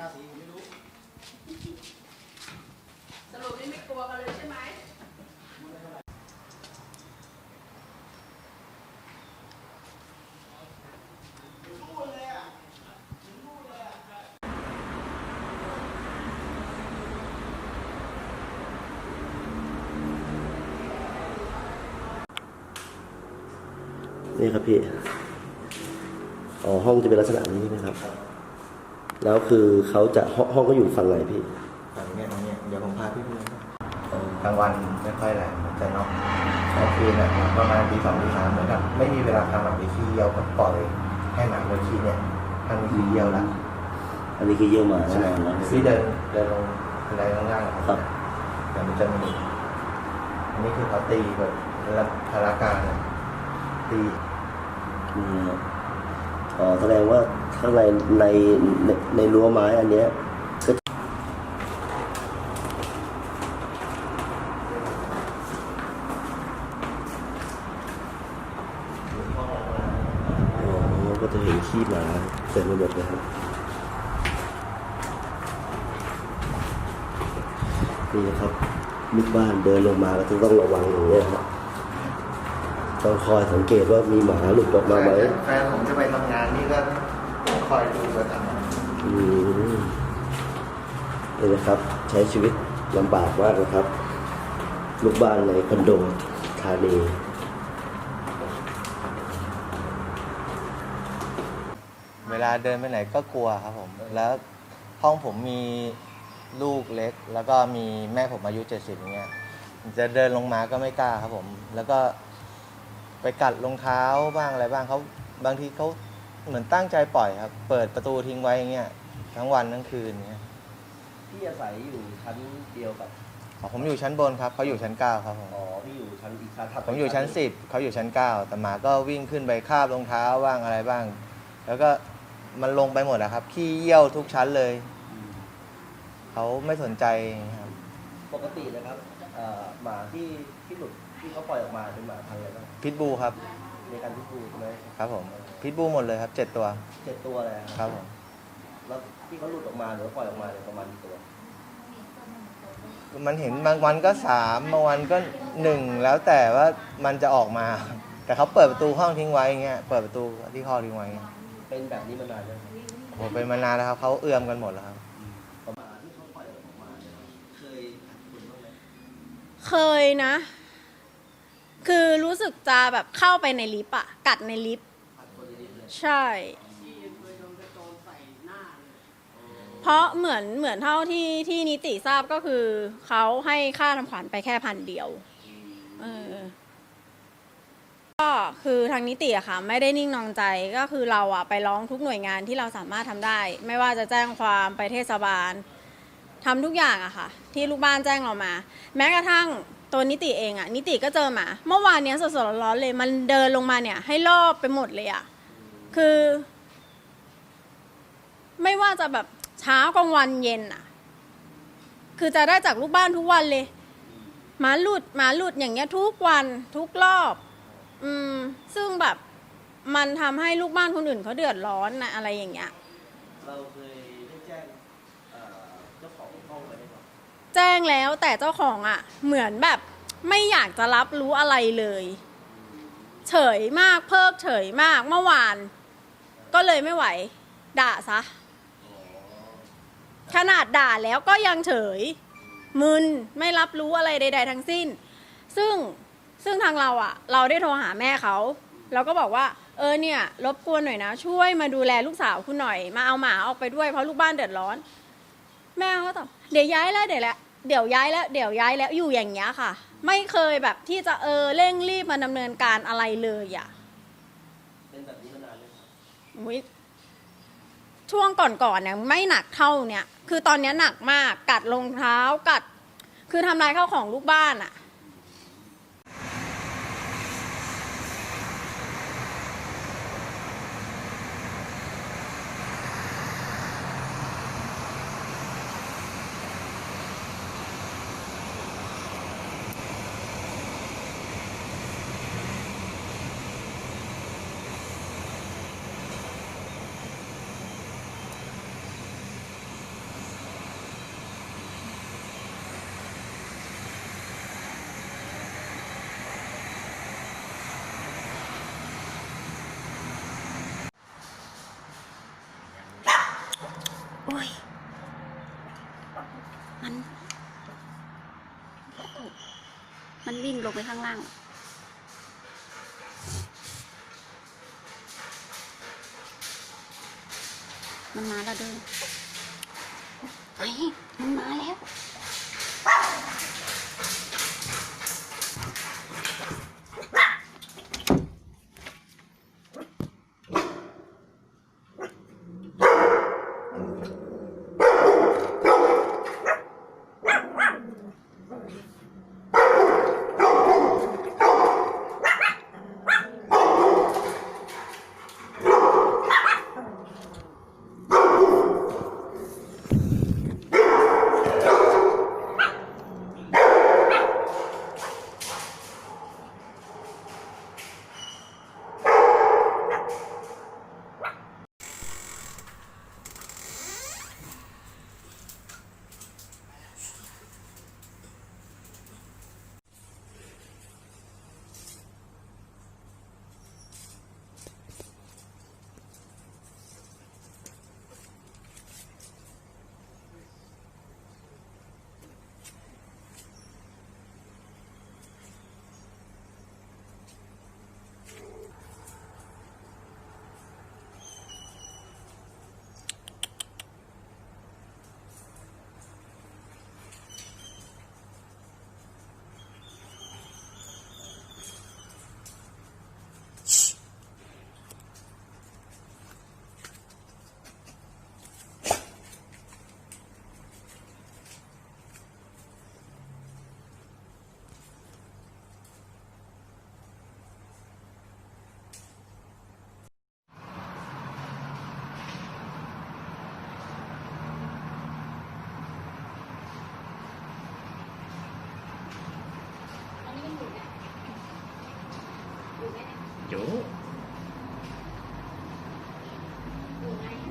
ราศีผมไม่รู้สรุปนี่ไม่กลัวกันเลยใช่ไหมนี่ครับพี่ อ๋อ ห้องจะเป็นลักษณะนี้ใช่ไหมครับ แล้วคือเขาจะห้องห้องก็อยู่ฝั่งไหนพี่ ฝั่งเนี้ยตรงเนี้ยเดี๋ยวผมพาพี่ไปดูกลางวันไม่ค่อยแรงมันจะน็อกกลางคืนอะประมาณตีสองตีสามเหมือนกับไม่มีเวลาทำหลับไปขี้เยี่ยวก็ปล่อยให้หมาไปขี้เนี่ยทำขี้เยี่ยวละอันนี้คือเยี่ยวหมาแน่นอนแล้วพี่เดินเดินลงบันไดล่างๆอะครับแต่มันจะมีอันนี้คือเขาตีแบบรับพาราการเนี่ยตีนี่ครับอ๋อ แสดงว่าข้างในในในรั้วไม้อันเนี้ยก็อ๋อก็จะเห็นขี้หมาเต็มไปหมดเลยครับนี่นะครับลูกบ้านเดินลงมาก็จะต้องระวังอย่างเงี้ยครับต้องคอยสังเกตว่ามีหมาหลุดออกมาไหมแฟนผมจะไปานนี่ก็คอยดูประจำอืมนี่นะครับ ใช้ชีวิตลำบากมากนะครับ ลูกบ้านในคอนโดธานีเวลาเดินไปไหนก็กลัวครับผม แล้วห้องผมมีลูกเล็ก แล้วก็มีแม่ผมอายุเจ็ดสิบอย่างเงี้ย จะเดินลงมาก็ไม่กล้าครับผม แล้วก็ไปกัดรองเท้าบ้างอะไรบ้างเขาบางทีเขา เหมือนตั้งใจปล่อยครับ เปิดประตูทิ้งไว้อย่างเงี้ยทั้งวันทั้งคืนเงี้ยพี่อาศัยอยู่ชั้นเดียวกับอ๋อผมอยู่ชั้นบนครับเขาอยู่ชั้นเก้าครับผมอ๋อพี่อยู่ชั้นอีกชั้นถัดไปผมอยู่ชั้นสิบเขาอยู่ชั้นเก้าแต่หมาก็วิ่งขึ้นไปคาบรองเท้าบ้างอะไรบ้าง แล้วก็มันลงไปหมดอะครับขี้เยี่ยวทุกชั้นเลยอืมเขาไม่สนใจครับปกตินะครับเอ่อหมาที่ที่หลุดที่เขาปล่อยออกมาเป็นหมาพันธุ์อะไรบ้างพิทบูครับ ในการพิสูจน์ใช่ไหมครับผมพิทบูหมดเลยครับเจ็ดตัวเจ็ดตัวเลยครับผมแล้วที่เขาหลุดออกมาหรือว่าปล่อยออกมาเนี่ยประมาณกี่ตัวมันเห็นบางวันก็สามบางวันก็หนึ่งแล้วแต่ว่ามันจะออกมา แต่เขาเปิดประตูห้องทิ้งไว้อย่างเงี้ยเปิดประตูที่ห้องทิ้งไว้อย่างเงี้ยเป็นแบบนี้มานานแล้วครับผมเป็นมานานแล้วครับเขาเอื้อมกันหมดแล้วครับประมาณที่เขาปล่อยออกมาเนี่ยเคยขัดคุณบ้างไหมเคยนะ คือรู้สึกจะแบบเข้าไปในลิฟต์อะกัดในลิฟต์ใช่ เพราะเหมือนเหมือนเท่าที่ที่นิติทราบก็คือเขาให้ค่าทำขวัญไปแค่พันเดียวเออก็คือทางนิติอะค่ะ ไม่ได้นิ่งนอนใจก็คือเราอะไปร้องทุกหน่วยงานที่เราสามารถทำได้ ไม่ว่าจะแจ้งความไปเทศบาลทำทุกอย่างอะค่ะ ที่ลูกบ้านแจ้งเรามา แม้กระทั่ง ตัวนิติเองอะนิติก็เจอหมา เมื่อวานเนี้ยสดๆร้อนๆเลย มันเดินลงมาเนี่ย ให้รอบไปหมดเลยอะคือ ไม่ว่าจะแบบเช้ากลางวันเย็นอะคือจะได้จากลูกบ้านทุกวันเลยหมาหลุดหมาหลุดอย่างเงี้ยทุกวันทุกรอบ อืม ซึ่งแบบมันทำให้ลูกบ้านคนอื่นเขาเดือดร้อนนะอะไรอย่างเงี้ย เราเคยได้แจ้งเอ่อเจ้าของห้องไปไหมครับ แจ้งแล้วแต่เจ้าของอะ่ะ เหมือนแบบไม่อยากจะรับรู้อะไรเลย เฉยมากเพิกเฉยมากเมื่อวาน ก็เลยไม่ไหว ด่าซะ ขนาดด่าแล้วก็ยังเฉย มึนไม่รับรู้อะไรใด ๆ ทั้งสิ้น ซึ่งซึ่งทางเราอะเราได้โทรหาแม่เขาเราก็บอกว่าเออเนี่ยรบกวนหน่อยนะ ช่วยมาดูแลลูกสาวคุณหน่อย มาเอาหมาออกไปด้วยเพราะลูกบ้านเดือดร้อน แม่เขาตอบเดี๋ยวย้ายแล้วเดี๋ยวแล้ว เดี๋ยวย้ายแล้วเดี๋ยวย้ายแล้วอยู่อย่างเงี้ยค่ะ ไม่เคยแบบที่จะเออเร่งรีบมาดำเนินการอะไรเลยอะเป็นแบบนี้มานานเลยครับอุ๊ยช่วงก่อนๆเนี่ยไม่หนักเท่าเนี่ย คือตอนเนี้ยหนักมากกัดรองเท้ากัด คือทำลายข้าวของลูกบ้านอะ มัน มันวิ่งลงไปข้างล่างมันมาแล้วเด้อไอ้มันมาแล้ว